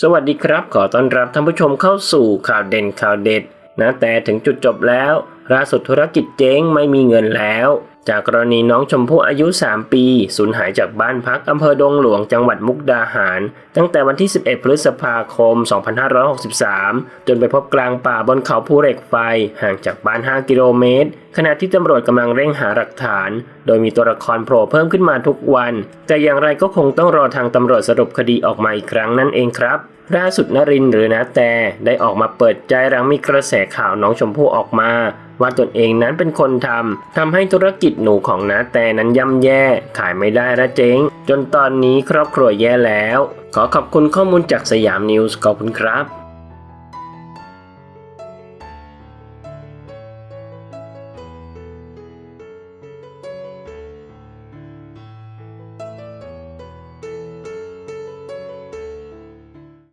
สวัสดีครับ ขอต้อนรับท่านผู้ชมเข้าสู่ข่าวเด่นข่าวเด็ดนะแต่ถึงจุดจบแล้วล่าสุดธุรกิจเจ๊งไม่มีเงินแล้ว จากกรณีน้องชมพู่อายุ 3 ปีสูญหายจากบ้านพักอำเภอดงหลวงจังหวัดมุกดาหาร ตั้งแต่วันที่ 11 พฤษภาคม 2563 จนไปพบกลางป่าบนเขาภูเหล็กไฟ ห่างจากบ้าน 5 กิโลเมตร ขณะที่ตำรวจกำลังเร่งหาหลักฐาน โดยมีตัวละครโผล่เพิ่มขึ้นมาทุกวัน แต่อย่างไรก็คงต้องรอทางตำรวจสรุปคดีออกมาอีกครั้งนั่นเองครับล่าสุดนรินหรือนาแต่ได้ออกมาเปิดใจหลังมีกระแสข่าวน้องชมพู่ออกมา ว่าตนเองนั้นเป็นคนทำทำให้ธุรกิจหนูของนาแต่นั้นย่ำแย่ ขายไม่ได้และเจ๊ง จนตอนนี้ครอบครัวแย่แล้ว ขอขอบคุณข้อมูลจากสยามนิวส์ขอบคุณครับ